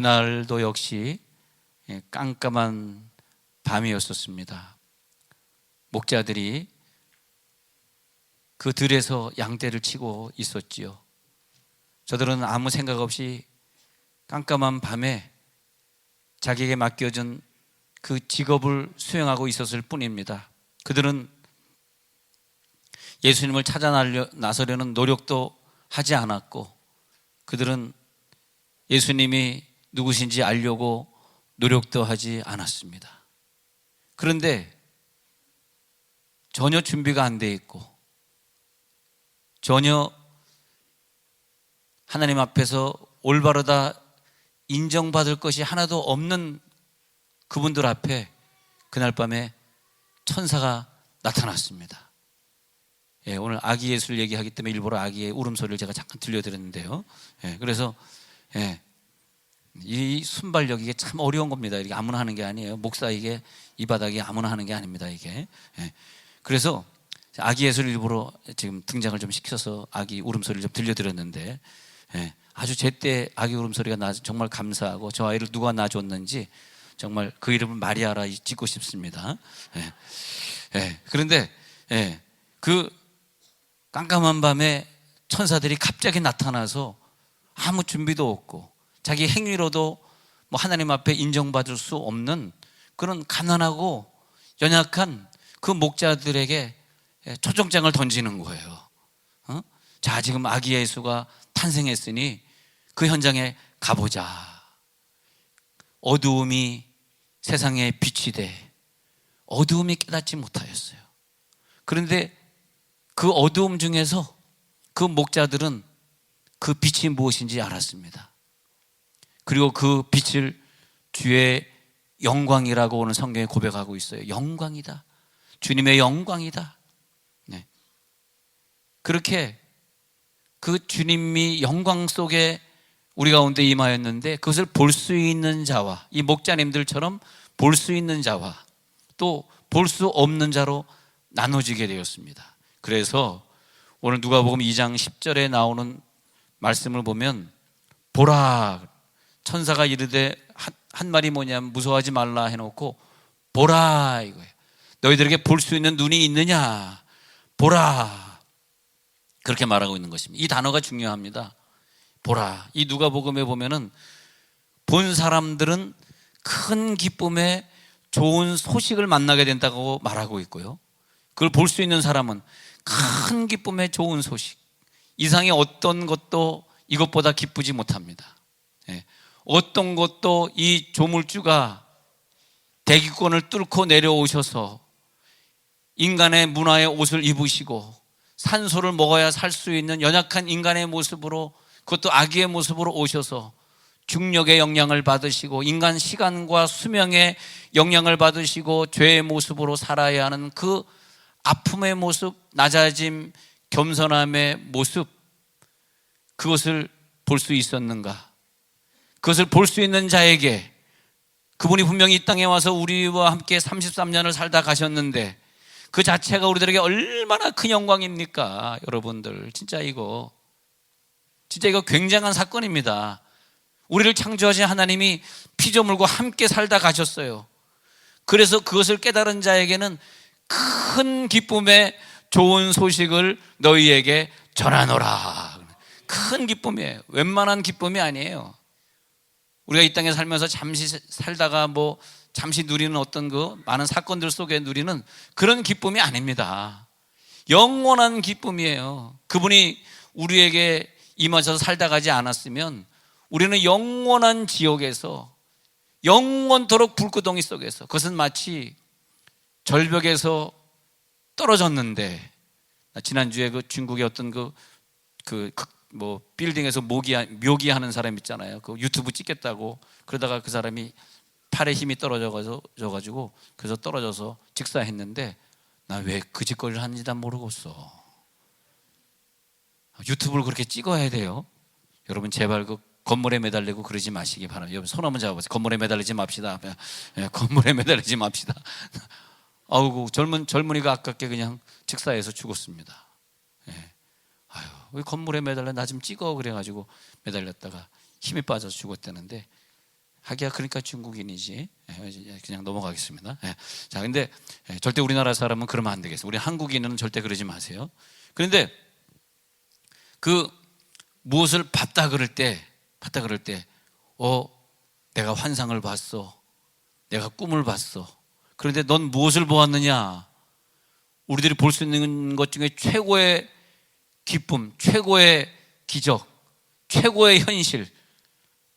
그날도 역시 예, 깜깜한 밤이었었습니다. 목자들이 그 들에서 양떼를 치고 있었지요. 저들은 아무 생각 없이 깜깜한 밤에 자기에게 맡겨진 그 직업을 수행하고 있었을 뿐입니다. 그들은 예수님을 찾아 나서려는 노력도 하지 않았고 그들은 예수님이 누구신지 알려고 노력도 하지 않았습니다. 그런데 전혀 준비가 안 돼 있고 전혀 하나님 앞에서 올바르다 인정받을 것이 하나도 없는 그분들 앞에 그날 밤에 천사가 나타났습니다. 예, 오늘 아기 예술 얘기하기 때문에 일부러 아기의 울음소리를 제가 잠깐 들려드렸는데요. 예, 그래서 예, 이 순발력 이게 참 어려운 겁니다. 이게 아무나 하는 게 아니에요. 목사 이게 이 바닥이 아무나 하는 게 아닙니다. 이게 예, 그래서 아기 예술 일부러 지금 등장을 좀 시켜서 아기 울음소리를 좀 들려드렸는데 예, 아주 제때 아기 울음소리가 나 정말 감사하고 저 아이를 누가 낳아줬는지 정말 그 이름을 마리아라 짓고 싶습니다. 예, 예, 그런데 예, 그 깜깜한 밤에 천사들이 갑자기 나타나서 아무 준비도 없고 자기 행위로도 뭐 하나님 앞에 인정받을 수 없는 그런 가난하고 연약한 그 목자들에게 초종장을 던지는 거예요. 어? 자, 지금 아기 예수가 탄생했으니 그 현장에 가보자. 어두움이 세상에 빛이 돼. 어두움이 깨닫지 못하였어요. 그런데 그 어두움 중에서 그 목자들은 그 빛이 무엇인지 알았습니다. 그리고 그 빛을 주의 영광이라고 오늘 성경에 고백하고 있어요. 영광이다. 주님의 영광이다. 네. 그렇게 그 주님이 영광 속에 우리 가운데 임하였는데 그것을 볼 수 있는 자와 이 목자님들처럼 볼 수 있는 자와 또 볼 수 없는 자로 나눠지게 되었습니다. 그래서 오늘 누가복음 2장 10절에 나오는 말씀을 보면 보라 천사가 이르되 한, 한 말이 뭐냐면 무서워하지 말라 해놓고 보라 이거예요. 너희들에게 볼 수 있는 눈이 있느냐 보라 그렇게 말하고 있는 것입니다. 이 단어가 중요합니다. 보라 이 누가복음에 보면은 본 사람들은 큰 기쁨에 좋은 소식을 만나게 된다고 말하고 있고요. 그걸 볼 수 있는 사람은 큰 기쁨의 좋은 소식. 이상의 어떤 것도 이것보다 기쁘지 못합니다. 예. 어떤 것도 이 조물주가 대기권을 뚫고 내려오셔서 인간의 문화의 옷을 입으시고 산소를 먹어야 살 수 있는 연약한 인간의 모습으로 그것도 아기의 모습으로 오셔서 중력의 영향을 받으시고 인간 시간과 수명의 영향을 받으시고 죄의 모습으로 살아야 하는 그 아픔의 모습, 낮아짐, 겸손함의 모습, 그것을 볼 수 있었는가? 그것을 볼 수 있는 자에게 그분이 분명히 이 땅에 와서 우리와 함께 33년을 살다 가셨는데 그 자체가 우리들에게 얼마나 큰 영광입니까? 여러분들. 진짜 이거. 진짜 이거 굉장한 사건입니다. 우리를 창조하신 하나님이 피조물과 함께 살다 가셨어요. 그래서 그것을 깨달은 자에게는 큰 기쁨의 좋은 소식을 너희에게 전하노라. 큰 기쁨이에요. 웬만한 기쁨이 아니에요. 우리가 이 땅에 살면서 잠시 살다가 뭐 잠시 누리는 어떤 그 많은 사건들 속에 누리는 그런 기쁨이 아닙니다. 영원한 기쁨이에요. 그분이 우리에게 임하셔서 살다 가지 않았으면 우리는 영원한 지옥에서 영원토록 불구덩이 속에서 그것은 마치 절벽에서 떨어졌는데 지난주에 그 중국의 어떤 그 그 뭐 빌딩에서 모기 묘기 하는 사람 있잖아요. 그 유튜브 찍겠다고 그러다가 그 사람이 팔에 힘이 떨어져 가지고 그래서 떨어져서 직사했는데 나 왜 그 짓거리를 하는지 난 모르겠어. 유튜브를 그렇게 찍어야 돼요. 여러분 제발 그 건물에 매달리고 그러지 마시기 바랍니다. 여러분 손 한번 잡아보세요. 건물에 매달리지 맙시다. 예, 건물에 매달리지 맙시다. 아우 젊은 젊은이가 아깝게 그냥 직사해서 죽었습니다. 예. 아유 왜 건물에 매달려 나 좀 찍어 그래가지고 매달렸다가 힘이 빠져서 죽었다는데 하기야 그러니까 중국인이지. 예, 그냥 넘어가겠습니다. 예. 자, 근데 예, 절대 우리나라 사람은 그러면 안 되겠어요. 우리 한국인은 절대 그러지 마세요. 그런데 그 무엇을 봤다 그럴 때, 봤다 그럴 때, 어, 내가 환상을 봤어. 내가 꿈을 봤어. 그런데 넌 무엇을 보았느냐? 우리들이 볼 수 있는 것 중에 최고의 기쁨, 최고의 기적, 최고의 현실,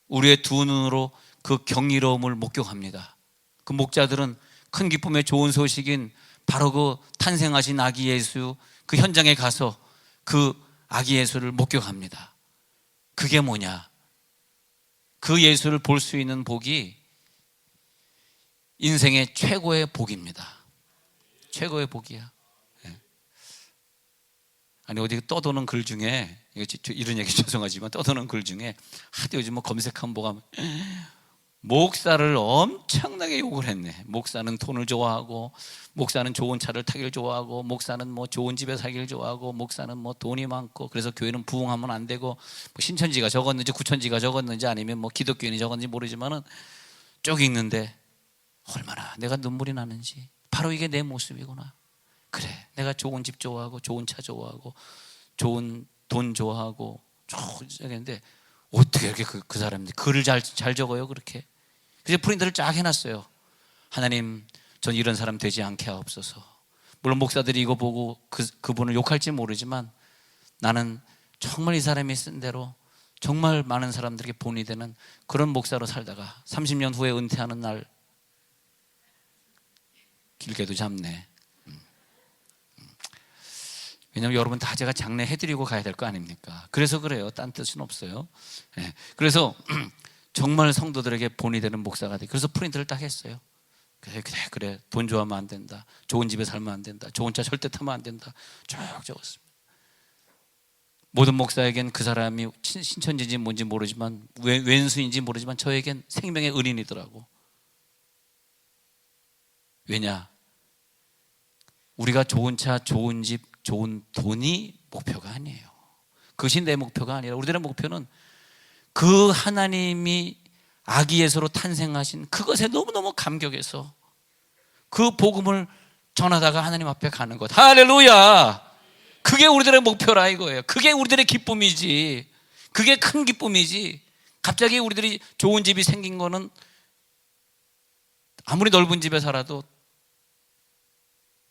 우리의 두 눈으로 그 경이로움을 목격합니다. 그 목자들은 큰 기쁨의 좋은 소식인 바로 그 탄생하신 아기 예수 그 현장에 가서 그 아기 예수를 목격합니다. 그게 뭐냐? 그 예수를 볼 수 있는 복이 인생의 최고의 복입니다. 최고의 복이야. 예. 아니 어디 떠도는 글 중에 이런 얘기 죄송하지만 떠도는 글 중에 하도 요즘 뭐 검색하면 뭐가 목사를 엄청나게 욕을 했네. 목사는 돈을 좋아하고, 목사는 좋은 차를 타기를 좋아하고, 목사는 뭐 좋은 집에 살기를 좋아하고, 목사는 뭐 돈이 많고, 그래서 교회는 부흥하면 안 되고, 뭐 신천지가 적었는지 구천지가 적었는지 아니면 뭐 기독교인이 적었는지 모르지만은 쭉 읽는데 얼마나 내가 눈물이 나는지 바로 이게 내 모습이구나. 그래, 내가 좋은 집 좋아하고, 좋은 차 좋아하고, 좋은 돈 좋아하고, 좋은데 어떻게 이렇게 그, 그 사람이 글을 잘, 잘 적어요 그렇게? 그래서 프린트를 쫙 해놨어요. 하나님, 전 이런 사람 되지 않게 하옵소서. 물론 목사들이 이거 보고 그, 그분을 욕할지 모르지만 나는 정말 이 사람이 쓴 대로 정말 많은 사람들에게 본이 되는 그런 목사로 살다가 30년 후에 은퇴하는 날 길게도 잡네. 왜냐하면 여러분 다 제가 장례 해드리고 가야 될 거 아닙니까? 그래서 그래요. 딴 뜻은 없어요. 예. 그래서 정말 성도들에게 본이 되는 목사가 돼. 그래서 프린트를 딱 했어요. 그래, 그래, 그래. 돈 좋아하면 안 된다. 좋은 집에 살면 안 된다. 좋은 차 절대 타면 안 된다. 쭉 적었습니다. 모든 목사에겐 그 사람이 친- 신천지인지 뭔지 모르지만 왼- 왼수인지 모르지만 저에겐 생명의 은인이더라고. 왜냐? 우리가 좋은 차, 좋은 집, 좋은 돈이 목표가 아니에요. 그것이 내 목표가 아니라 우리들의 목표는 그 하나님이 아기 예수로 탄생하신 그것에 너무너무 감격해서 그 복음을 전하다가 하나님 앞에 가는 것. 할렐루야! 그게 우리들의 목표라 이거예요. 그게 우리들의 기쁨이지. 그게 큰 기쁨이지. 갑자기 우리들이 좋은 집이 생긴 거는 아무리 넓은 집에 살아도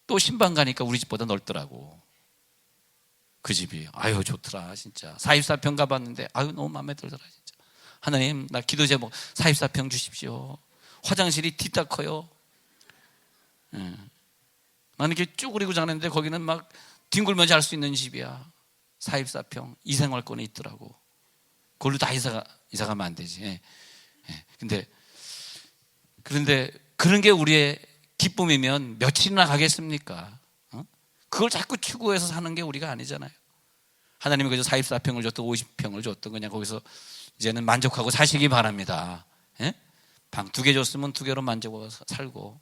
또 신방 가니까 우리 집보다 넓더라고. 그 집이 아유 좋더라 진짜 44평 가봤는데 아유 너무 마음에 들더라 진짜 하나님 나 기도 제목 44평 주십시오 화장실이 뒤딱 커요 예. 나는 이렇게 쭈그리고 자는데 거기는 막 뒹굴며 잘 수 있는 집이야 44평 이생활권에 있더라고 그걸로 다 이사가 이사 가면 안 되지 예. 예. 근데 그런데 그런 게 우리의 기쁨이면 며칠이나 가겠습니까? 어? 그걸 자꾸 추구해서 사는 게 우리가 아니잖아요. 하나님이 그저 44평을 줬든 50평을 줬든 그냥 거기서 이제는 만족하고 사시기 바랍니다. 예? 방두 개 줬으면 두 개로 만족하고 사- 살고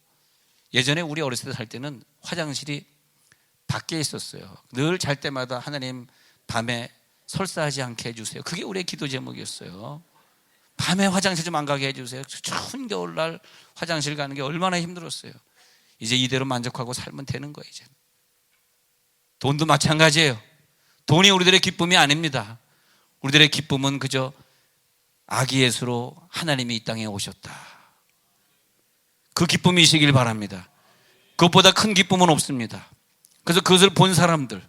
예전에 우리 어렸을 때 살 때는 화장실이 밖에 있었어요. 늘 잘 때마다 하나님 밤에 설사하지 않게 해주세요. 그게 우리의 기도 제목이었어요. 밤에 화장실 좀 안 가게 해주세요. 추운 겨울날 화장실 가는 게 얼마나 힘들었어요. 이제 이대로 만족하고 살면 되는 거예요, 이제. 돈도 마찬가지예요. 돈이 우리들의 기쁨이 아닙니다. 우리들의 기쁨은 그저 아기 예수로 하나님이 이 땅에 오셨다. 그 기쁨이시길 바랍니다. 그것보다 큰 기쁨은 없습니다. 그래서 그것을 본 사람들,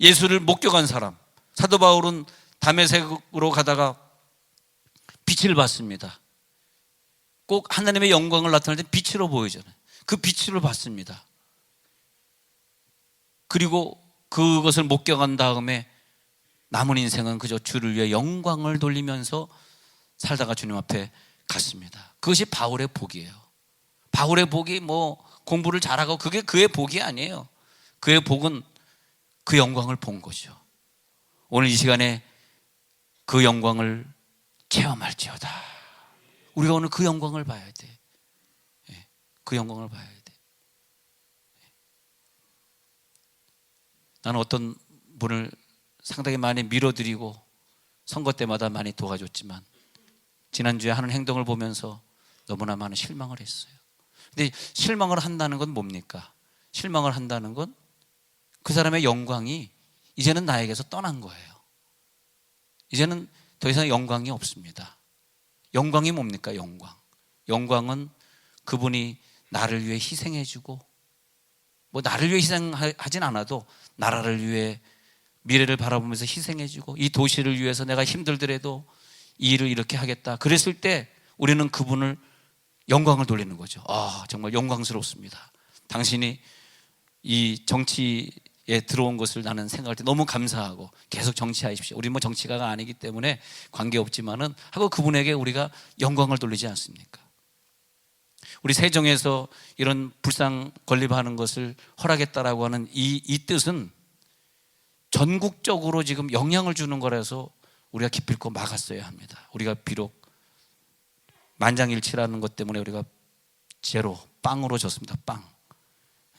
예수를 목격한 사람, 사도 바울은 담에색으로 가다가 빛을 봤습니다. 꼭 하나님의 영광을 나타낼 때 빛으로 보이잖아요. 그 빛으로 봤습니다. 그리고 그것을 목격한 다음에 남은 인생은 그저 주를 위해 영광을 돌리면서 살다가 주님 앞에 갔습니다. 그것이 바울의 복이에요. 바울의 복이 뭐 공부를 잘하고 그게 그의 복이 아니에요. 그의 복은 그 영광을 본 거죠. 오늘 이 시간에 그 영광을 체험할지어다. 우리가 오늘 그 영광을 봐야 돼. 예, 그 영광을 봐야 돼. 예. 나는 어떤 분을 상당히 많이 밀어드리고 선거 때마다 많이 도와줬지만 지난주에 하는 행동을 보면서 너무나 많은 실망을 했어요. 근데 실망을 한다는 건 뭡니까? 실망을 한다는 건 그 사람의 영광이 이제는 나에게서 떠난 거예요. 이제는 더 이상 영광이 없습니다. 영광이 뭡니까? 영광. 영광은 그분이 나를 위해 희생해주고, 뭐 나를 위해 희생하진 않아도 나라를 위해 미래를 바라보면서 희생해주고, 이 도시를 위해서 내가 힘들더라도 이 일을 이렇게 하겠다. 그랬을 때 우리는 그분을 영광을 돌리는 거죠. 아, 정말 영광스럽습니다. 당신이 이 정치에 들어온 것을 나는 생각할 때 너무 감사하고 계속 정치하십시오. 우리 뭐 정치가가 아니기 때문에 관계 없지만은 하고 그분에게 우리가 영광을 돌리지 않습니까? 우리 세종에서 이런 불상 건립하는 것을 허락했다라고 하는 이, 이 뜻은 전국적으로 지금 영향을 주는 거라서 우리가 기필코 막았어야 합니다. 우리가 비록 만장일치라는 것 때문에 우리가 제로 빵으로 졌습니다. 빵.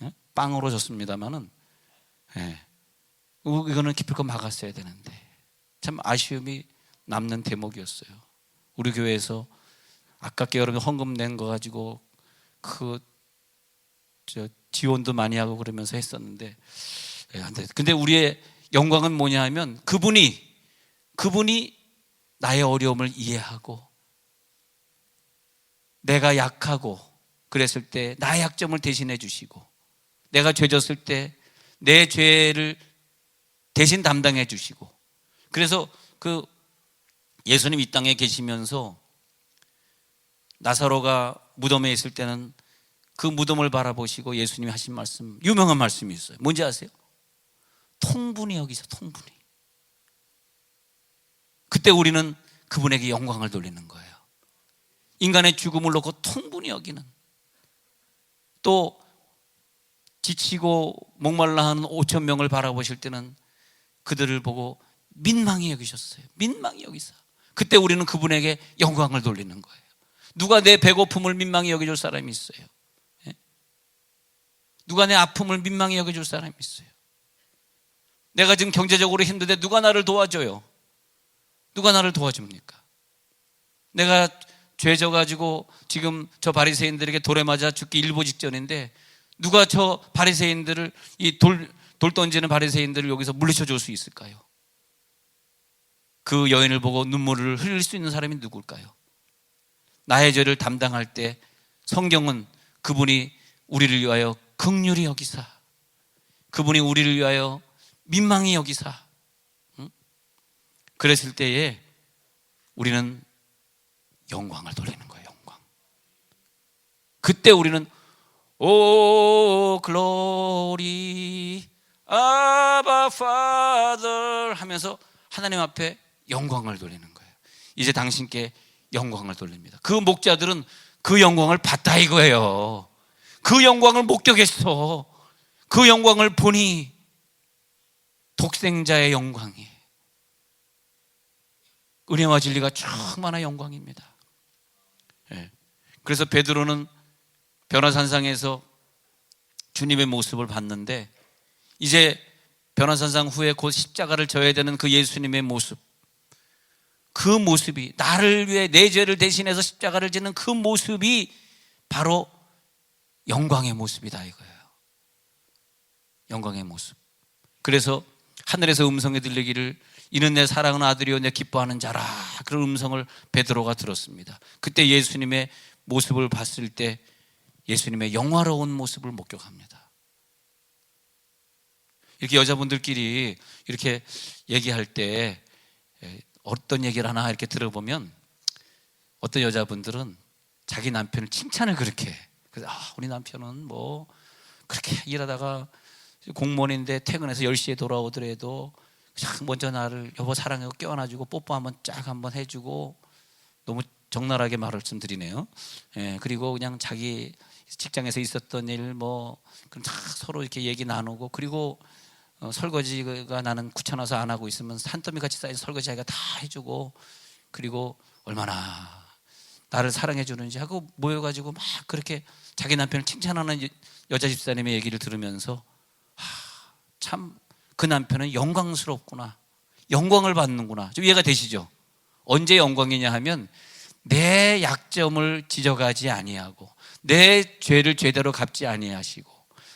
예? 빵으로 졌습니다만은 예. 이거는 기필코 막았어야 되는데 참 아쉬움이 남는 대목이었어요. 우리 교회에서 아깝게 여러분 헌금 낸 거 가지고 그 저 지원도 많이 하고 그러면서 했었는데 예. 근데 우리의 영광은 뭐냐 하면 그분이 그분이 나의 어려움을 이해하고 내가 약하고 그랬을 때 나의 약점을 대신해 주시고 내가 죄졌을 때 내 죄를 대신 담당해 주시고 그래서 그 예수님 이 땅에 계시면서 나사로가 무덤에 있을 때는 그 무덤을 바라보시고 예수님이 하신 말씀 유명한 말씀이 있어요. 뭔지 아세요? 통분이 여기서 통분이. 그때 우리는 그분에게 영광을 돌리는 거예요. 인간의 죽음을 놓고 통분히 여기는 또 지치고 목말라 하는 5천 명을 바라보실 때는 그들을 보고 민망히 여기셨어요. 민망히 여기서. 그때 우리는 그분에게 영광을 돌리는 거예요. 누가 내 배고픔을 민망히 여겨줄 사람이 있어요? 예? 누가 내 아픔을 민망히 여겨줄 사람이 있어요? 내가 지금 경제적으로 힘든데 누가 나를 도와줘요? 누가 나를 도와줍니까? 내가 죄져 가지고 지금 저 바리새인들에게 돌에 맞아 죽기 일보 직전인데 누가 저 바리새인들을 이 돌 돌 던지는 바리새인들을 여기서 물리쳐 줄 수 있을까요? 그 여인을 보고 눈물을 흘릴 수 있는 사람이 누굴까요? 나의 죄를 담당할 때 성경은 그분이 우리를 위하여 극률이 여기사 그분이 우리를 위하여 민망히 여기사 응? 그랬을 때에 우리는 영광을 돌리는 거예요. 영광. 그때 우리는 오 글로리 아바 파더 하면서 하나님 앞에 영광을 돌리는 거예요. 이제 당신께 영광을 돌립니다. 그 목자들은 그 영광을 봤다 이거예요. 그 영광을 목격했어. 그 영광을 보니 독생자의 영광이 은혜와 진리가 충만한 영광입니다. 예. 그래서 베드로는 변화산상에서 주님의 모습을 봤는데 이제 변화산상 후에 곧 십자가를 져야 되는 그 예수님의 모습 그 모습이 나를 위해 내 죄를 대신해서 십자가를 지는 그 모습이 바로 영광의 모습이다 이거예요. 영광의 모습. 그래서 하늘에서 음성이 들리기를 이는 내 사랑하는 아들이요 내 기뻐하는 자라 그런 음성을 베드로가 들었습니다. 그때 예수님의 모습을 봤을 때 예수님의 영화로운 모습을 목격합니다. 이렇게 여자분들끼리 이렇게 얘기할 때 어떤 얘기를 하나 이렇게 들어보면 어떤 여자분들은 자기 남편을 칭찬을 그렇게 해. 그래서 아, 우리 남편은 뭐 그렇게 일하다가 공무원인데 퇴근해서 10시에 돌아오더라도 참 먼저 나를 여보 사랑하고 껴안아주고 뽀뽀 한번 쫙 한번 해주고 너무 적나라하게 말씀 드리네요. 예, 그리고 그냥 자기 직장에서 있었던 일 뭐 그럼 다 서로 이렇게 얘기 나누고 그리고 어, 설거지가 나는 귀찮아서 안 하고 있으면 산더미 같이 쌓인 설거지 자기가 다 해주고 그리고 얼마나 나를 사랑해 주는지 하고 모여가지고 막 그렇게 자기 남편을 칭찬하는 여자 집사님의 얘기를 들으면서 참 그 남편은 영광스럽구나 영광을 받는구나 좀 이해가 되시죠? 언제 영광이냐 하면 내 약점을 지적하지 아니하고 내 죄를 죄대로 갚지 아니하시고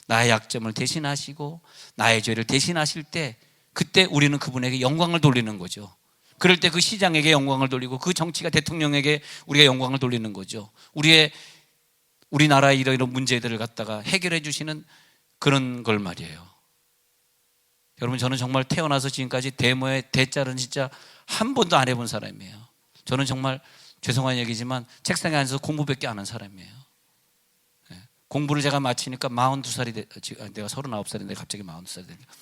나의 약점을 대신하시고 나의 죄를 대신하실 때 그때 우리는 그분에게 영광을 돌리는 거죠. 그럴 때 그 시장에게 영광을 돌리고 그 정치가 대통령에게 우리가 영광을 돌리는 거죠. 우리의 우리나라의 이런 이런 문제들을 갖다가 해결해 주시는 그런 걸 말이에요. 여러분 저는 정말 태어나서 지금까지 데모의 대자는 진짜 한 번도 안 해본 사람이에요. 저는 정말 죄송한 얘기지만 책상에 앉아서 공부밖에 안 한 사람이에요. 예. 공부를 제가 마치니까 42살이 돼, 지금 아, 내가 39살인데 갑자기 42살이 되니까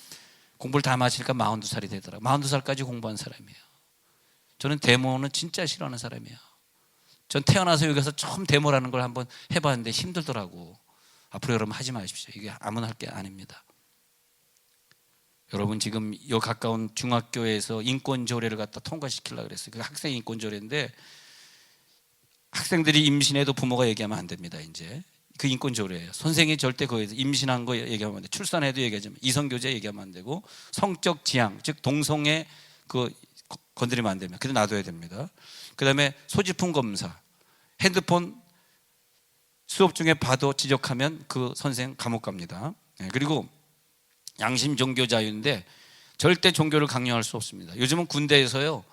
공부를 다 마치니까 42살이 되더라고요. 42살까지 공부한 사람이에요. 저는 데모는 진짜 싫어하는 사람이에요. 전 태어나서 여기 가서 처음 데모라는 걸 한번 해봤는데 힘들더라고. 앞으로 여러분 하지 마십시오. 이게 아무나 할 게 아닙니다. 여러분 지금 요 가까운 중학교에서 인권 조례를 갖다 통과시키려고 그랬어요. 그 학생 인권 조례인데 학생들이 임신해도 부모가 얘기하면 안 됩니다. 이제 그 인권 조례예요. 선생이 절대 거기서 임신한 거 얘기하면 안 돼. 출산해도 얘기하지 마. 이성 교제 얘기하면 안 되고 성적 지향 즉 동성애 그 건드리면 안 됩니다. 그래 놔둬야 됩니다. 그다음에 소지품 검사, 핸드폰 수업 중에 봐도 지적하면 그 선생 감옥 갑니다. 네, 그리고 양심 종교 자유인데 절대 종교를 강요할 수 없습니다. 요즘은 군대에서요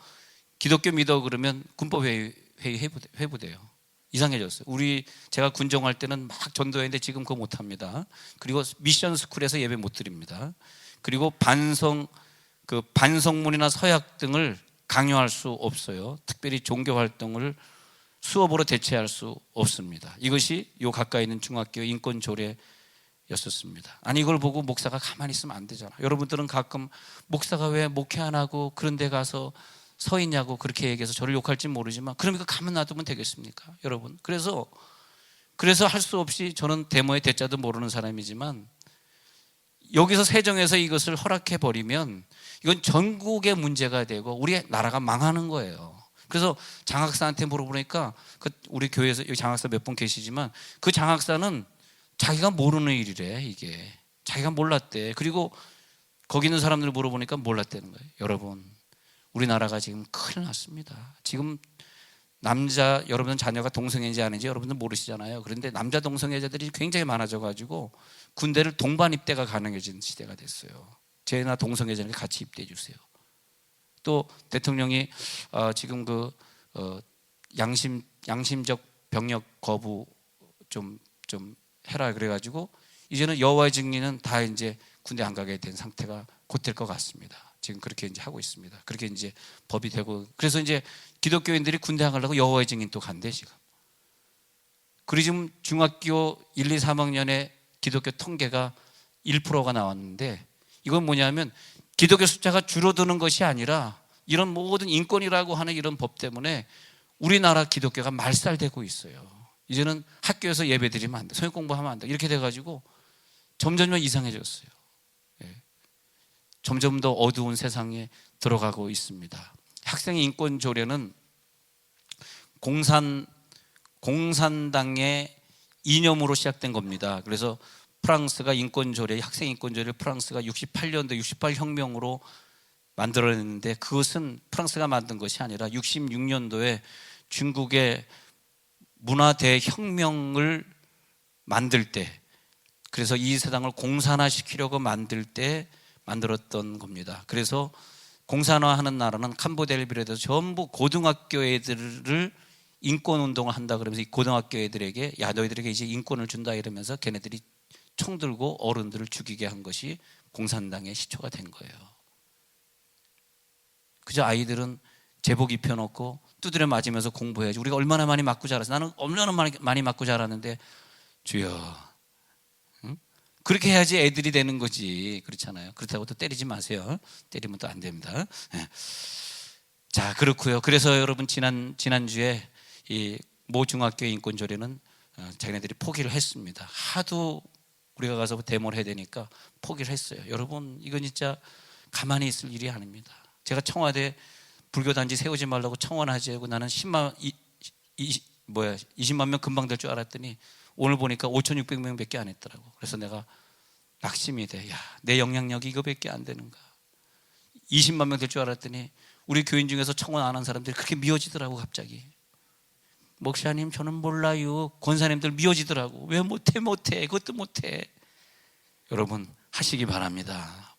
기독교 믿어 그러면 군법 회의, 회의 회부돼, 회부돼요. 이상해졌어요. 우리 제가 군정할 때는 막 전도했는데 지금 그거 못 합니다. 그리고 미션 스쿨에서 예배 못 드립니다. 그리고 반성 그 반성문이나 서약 등을 강요할 수 없어요. 특별히 종교 활동을 수업으로 대체할 수 없습니다. 이것이 요 가까이 있는 중학교 인권 조례였었습니다. 아니 이걸 보고 목사가 가만히 있으면 안 되잖아. 여러분들은 가끔 목사가 왜 목회 안 하고 그런 데 가서 서 있냐고 그렇게 얘기해서 저를 욕할지 모르지만 그러니까 가만 놔두면 되겠습니까? 여러분. 그래서 그래서 할 수 없이 저는 데모의 대자도 모르는 사람이지만 여기서 세정해서 이것을 허락해 버리면 이건 전국의 문제가 되고 우리 나라가 망하는 거예요. 그래서 장학사한테 물어보니까 그 우리 교회에서 여기 장학사 몇 분 계시지만 그 장학사는 자기가 모르는 일이래 이게 자기가 몰랐대. 그리고 거기 있는 사람들 물어보니까 몰랐다는 거예요. 여러분 우리나라가 지금 큰일 났습니다. 지금 남자 여러분 자녀가 동성애인지 아닌지 여러분들 모르시잖아요. 그런데 남자 동성애자들이 굉장히 많아져 가지고 군대를 동반 입대가 가능해진 시대가 됐어요. 제나 동성애자에게 같이 입대해 주세요. 또 대통령이 어, 지금 그 어, 양심 양심적 병력 거부 좀 좀 해라 그래가지고 이제는 여호와의 증인은 다 이제 군대 안 가게 된 상태가 곧 될 것 같습니다. 지금 그렇게 이제 하고 있습니다. 그렇게 이제 법이 되고 그래서 이제 기독교인들이 군대 안 가려고 여호와의 증인 또 간대 지금. 그리고 지금 중학교 1, 2, 3학년에 기독교 통계가 1%가 나왔는데 이건 뭐냐면 기독교 숫자가 줄어드는 것이 아니라 이런 모든 인권이라고 하는 이런 법 때문에 우리나라 기독교가 말살되고 있어요. 이제는 학교에서 예배 드리면 안 돼. 성역 공부하면 안 돼. 이렇게 돼가지고 점점 이상해졌어요. 예. 점점 더 어두운 세상에 들어가고 있습니다. 학생 인권 조례는 공산 공산당의 이념으로 시작된 겁니다. 그래서 프랑스가 인권 조례, 학생 인권 조례를 프랑스가 68년도 68 혁명으로 만들어냈는데 그것은 프랑스가 만든 것이 아니라 66년도에 중국의 문화 대혁명을 만들 때 그래서 이 세상을 공산화시키려고 만들 때 만들었던 겁니다. 그래서 공산화하는 나라는 캄보디아를 비롯해서 전부 고등학교 애들을 인권 운동을 한다 그러면서 이 고등학교 애들에게 야 너희들에게 이제 인권을 준다 이러면서 걔네들이 총 들고 어른들을 죽이게 한 것이 공산당의 시초가 된 거예요. 그저 아이들은 제복 입혀놓고 두드려 맞으면서 공부해야지. 우리가 얼마나 많이 맞고 자랐어. 나는 얼마나 많이, 많이 맞고 자랐는데 주여. 응? 그렇게 해야지 애들이 되는 거지. 그렇잖아요. 그렇다고 또 때리지 마세요. 때리면 또 안 됩니다. 예. 자, 그렇고요. 그래서 여러분 지난 지난주에 이 모 중학교 인권 조례는 어, 자기네들이 포기를 했습니다. 하도 우리가 가서 데모를 해야 되니까 포기를 했어요. 여러분 이건 진짜 가만히 있을 일이 아닙니다. 제가 청와대 불교 단지 세우지 말라고 청원하지 하고 나는 10만 이, 이, 뭐야 20만 명 금방 될 줄 알았더니 오늘 보니까 5,600명 밖에 안 했더라고. 그래서 내가 낙심이 돼. 야, 내 영향력이 이거밖에 안 되는가? 20만 명 될 줄 알았더니 우리 교인 중에서 청원 안 한 사람들이 그렇게 미워지더라고 갑자기. 목사님 저는 몰라요. 권사님들 미워지더라고. 왜 못해 못해 그것도 못해. 여러분 하시기 바랍니다.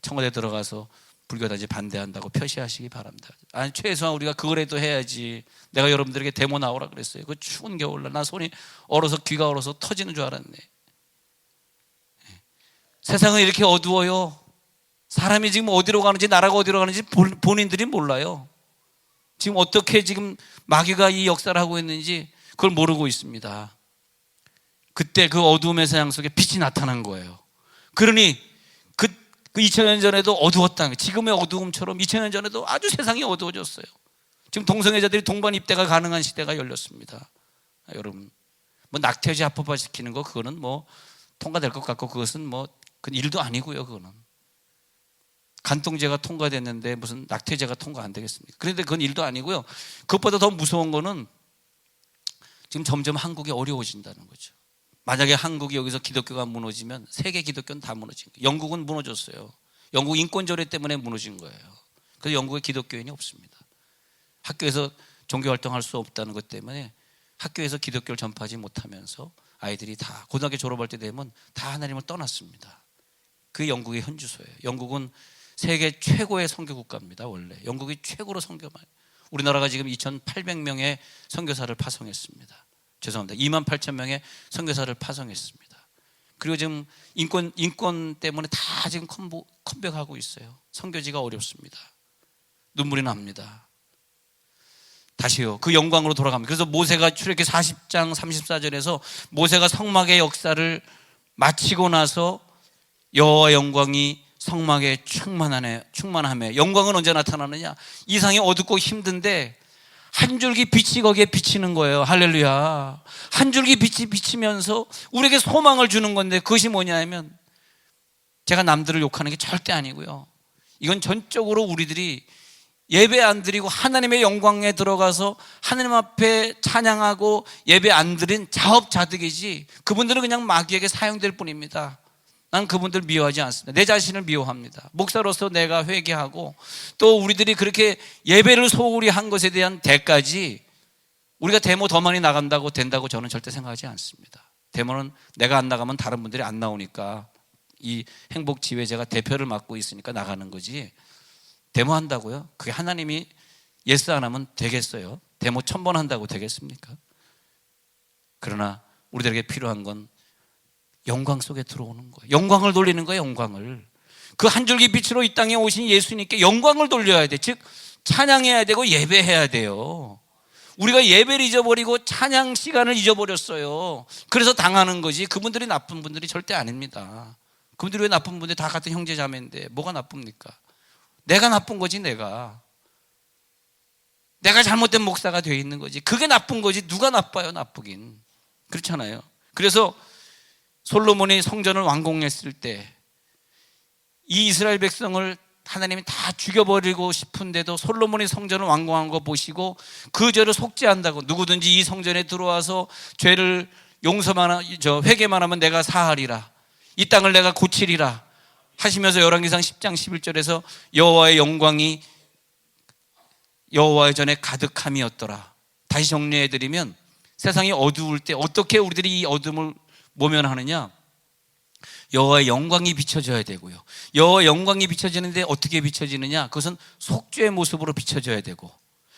청와대 들어가서 불교단지 반대한다고 표시하시기 바랍니다. 아니 최소한 우리가 그거라도 해야지. 내가 여러분들에게 데모 나오라 그랬어요. 그 추운 겨울날 나 손이 얼어서 귀가 얼어서 터지는 줄 알았네. 세상은 이렇게 어두워요. 사람이 지금 어디로 가는지 나라가 어디로 가는지 본- 본인들이 몰라요. 지금 어떻게 지금 마귀가 이 역사를 하고 있는지 그걸 모르고 있습니다. 그때 그 어두움의 세상 속에 빛이 나타난 거예요. 그러니 그, 그 2000년 전에도 어두웠다는 거예요. 지금의 어두움처럼 2000년 전에도 아주 세상이 어두워졌어요. 지금 동성애자들이 동반 입대가 가능한 시대가 열렸습니다. 아, 여러분, 뭐 낙태죄 합법화 시키는 거 그거는 뭐 통과될 것 같고 그것은 뭐 그 일도 아니고요. 그거는 간통죄가 통과됐는데 무슨 낙태죄가 통과 안 되겠습니까? 그런데 그건 일도 아니고요. 그것보다 더 무서운 거는 지금 점점 한국이 어려워진다는 거죠. 만약에 한국이 여기서 기독교가 무너지면 세계 기독교는 다 무너진 거예요. 영국은 무너졌어요. 영국 인권조례 때문에 무너진 거예요. 그래서 영국에 기독교인이 없습니다. 학교에서 종교 활동할 수 없다는 것 때문에 학교에서 기독교를 전파하지 못하면서 아이들이 다 고등학교 졸업할 때 되면 다 하나님을 떠났습니다. 그게 영국의 현주소예요. 영국은 세계 최고의 선교 국가입니다. 원래 영국이 최고로 선교만. 우리나라가 지금 2,800명의 선교사를 파송했습니다. 죄송합니다. 2만 8천 명의 선교사를 파송했습니다. 그리고 지금 인권 인권 때문에 다 지금 컴보, 컴백하고 있어요. 선교지가 어렵습니다. 눈물이 납니다. 다시요. 그 영광으로 돌아갑니다. 그래서 모세가 출애굽기 40장 34절에서 모세가 성막의 역사를 마치고 나서 여호와 영광이 성막에 충만하네 충만함에 영광은 언제 나타나느냐? 이상이 어둡고 힘든데 한 줄기 빛이 거기에 비치는 거예요. 할렐루야. 한 줄기 빛이 비치면서 우리에게 소망을 주는 건데 그것이 뭐냐면 제가 남들을 욕하는 게 절대 아니고요. 이건 전적으로 우리들이 예배 안 드리고 하나님의 영광에 들어가서 하나님 앞에 찬양하고 예배 안 드린 자업자득이지 그분들은 그냥 마귀에게 사용될 뿐입니다. 난 그분들 미워하지 않습니다. 내 자신을 미워합니다. 목사로서 내가 회개하고 또 우리들이 그렇게 예배를 소홀히 한 것에 대한 대까지 우리가 데모 더 많이 나간다고 된다고 저는 절대 생각하지 않습니다. 데모는 내가 안 나가면 다른 분들이 안 나오니까 이 행복 지회 제가 대표를 맡고 있으니까 나가는 거지. 데모 한다고요? 그게 하나님이 예스 안 하면 되겠어요? 데모 천 번 한다고 되겠습니까? 그러나 우리들에게 필요한 건 영광 속에 들어오는 거예요. 영광을 돌리는 거예요, 영광을. 그 한 줄기 빛으로 이 땅에 오신 예수님께 영광을 돌려야 돼. 즉, 찬양해야 되고 예배해야 돼요. 우리가 예배를 잊어버리고 찬양 시간을 잊어버렸어요. 그래서 당하는 거지. 그분들이 나쁜 분들이 절대 아닙니다. 그분들이 왜 나쁜 분들이 다 같은 형제 자매인데 뭐가 나쁩니까? 내가 나쁜 거지, 내가. 내가 잘못된 목사가 되어 있는 거지. 그게 나쁜 거지. 누가 나빠요, 나쁘긴. 그렇잖아요. 그래서 솔로몬이 성전을 완공했을 때 이 이스라엘 백성을 하나님이 다 죽여버리고 싶은데도 솔로몬이 성전을 완공한 거 보시고 그 죄를 속죄한다고 누구든지 이 성전에 들어와서 죄를 용서만 하- 저 회개만 하면 내가 사하리라 이 땅을 내가 고치리라 하시면서 열왕기상 10장 11절에서 여호와의 영광이 여호와의 전에 가득함이었더라. 다시 정리해 드리면 세상이 어두울 때 어떻게 우리들이 이 어둠을 모면하느냐? 여호와의 영광이 비춰져야 되고요. 여호와의 영광이 비춰지는데 어떻게 비춰지느냐? 그것은 속죄의 모습으로 비춰져야 되고.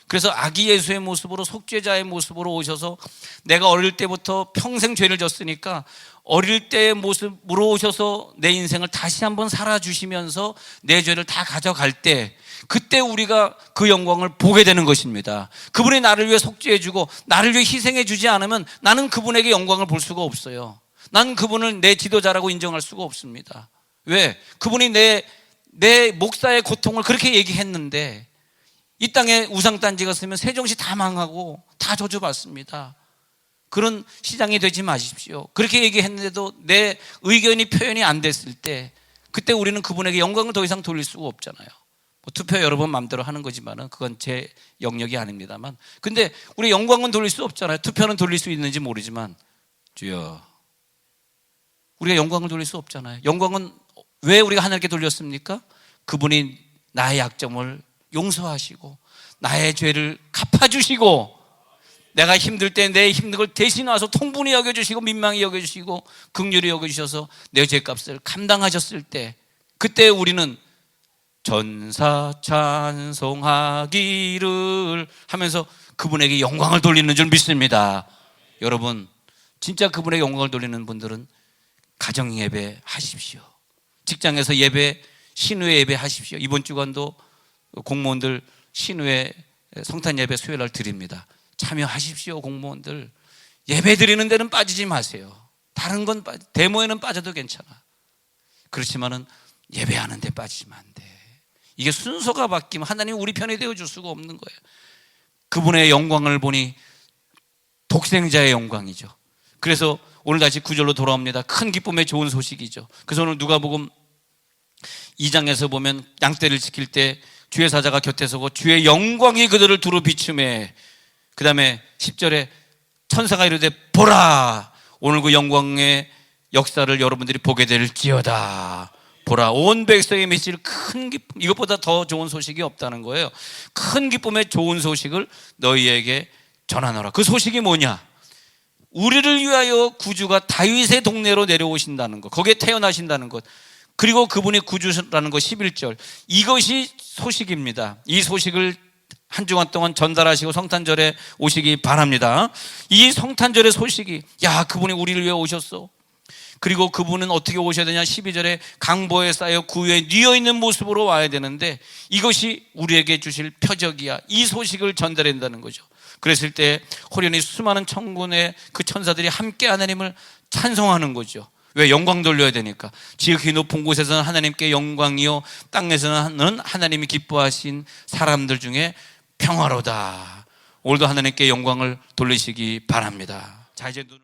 그래서 아기 예수의 모습으로 속죄자의 모습으로 오셔서 내가 어릴 때부터 평생 죄를 졌으니까 어릴 때의 모습으로 오셔서 내 인생을 다시 한번 살아주시면서 내 죄를 다 가져갈 때 그때 우리가 그 영광을 보게 되는 것입니다. 그분이 나를 위해 속죄해주고 나를 위해 희생해주지 않으면 나는 그분에게 영광을 볼 수가 없어요. 난 그분을 내 지도자라고 인정할 수가 없습니다. 왜? 그분이 내, 내 목사의 고통을 그렇게 얘기했는데 이 땅에 우상단지가 쓰면 세종시 다 망하고 다 저주받습니다. 그런 시장이 되지 마십시오. 그렇게 얘기했는데도 내 의견이 표현이 안 됐을 때 그때 우리는 그분에게 영광을 더 이상 돌릴 수가 없잖아요. 뭐 투표 여러 번 마음대로 하는 거지만은 그건 제 영역이 아닙니다만. 근데 우리 영광은 돌릴 수 없잖아요. 투표는 돌릴 수 있는지 모르지만 주여 우리가 영광을 돌릴 수 없잖아요. 영광은 왜 우리가 하나님께 돌렸습니까? 그분이 나의 약점을 용서하시고 나의 죄를 갚아주시고 내가 힘들 때 내 힘든 걸 대신 와서 통분히 여겨주시고 민망히 여겨주시고 극률히 여겨주셔서 내 죄값을 감당하셨을 때 그때 우리는 전사 찬송하기를 하면서 그분에게 영광을 돌리는 줄 믿습니다. 여러분, 진짜 그분에게 영광을 돌리는 분들은 가정 예배 하십시오. 직장에서 예배, 신우회 예배 하십시오. 이번 주간도 공무원들 신우회 성탄 예배 수요일 날 드립니다. 참여하십시오, 공무원들. 예배 드리는 데는 빠지지 마세요. 다른 건 빠, 데모에는 빠져도 괜찮아. 그렇지만은 예배하는 데 빠지면 안 돼. 이게 순서가 바뀌면 하나님 우리 편이 되어 줄 수가 없는 거예요. 그분의 영광을 보니 독생자의 영광이죠. 그래서 오늘 다시 구절로 돌아옵니다. 큰 기쁨의 좋은 소식이죠. 그래서 오늘 누가복음 2장에서 보면 양떼를 지킬 때 주의 사자가 곁에 서고 주의 영광이 그들을 두루 비춤해 그다음에 10절에 천사가 이르되 보라 오늘 그 영광의 역사를 여러분들이 보게 될지어다. 보라 온 백성의 미칠 큰 기쁨 이것보다 더 좋은 소식이 없다는 거예요. 큰 기쁨의 좋은 소식을 너희에게 전하노라. 그 소식이 뭐냐 우리를 위하여 구주가 다윗의 동네로 내려오신다는 것 거기에 태어나신다는 것 그리고 그분이 구주라는 것 11절. 이것이 소식입니다. 이 소식을 한 주간 동안 전달하시고 성탄절에 오시기 바랍니다. 이 성탄절의 소식이 야 그분이 우리를 위해 오셨어 그리고 그분은 어떻게 오셔야 되냐? 12절에 강보에 쌓여 구유에 뉘어 있는 모습으로 와야 되는데 이것이 우리에게 주실 표적이야. 이 소식을 전달한다는 거죠 그랬을 때 호련히 수많은 천군의 그 천사들이 함께 하나님을 찬송하는 거죠. 왜? 영광 돌려야 되니까. 지극히 높은 곳에서는 하나님께 영광이요 땅에서는 하나님이 기뻐하신 사람들 중에 평화로다. 오늘도 하나님께 영광을 돌리시기 바랍니다. 자 이제 눈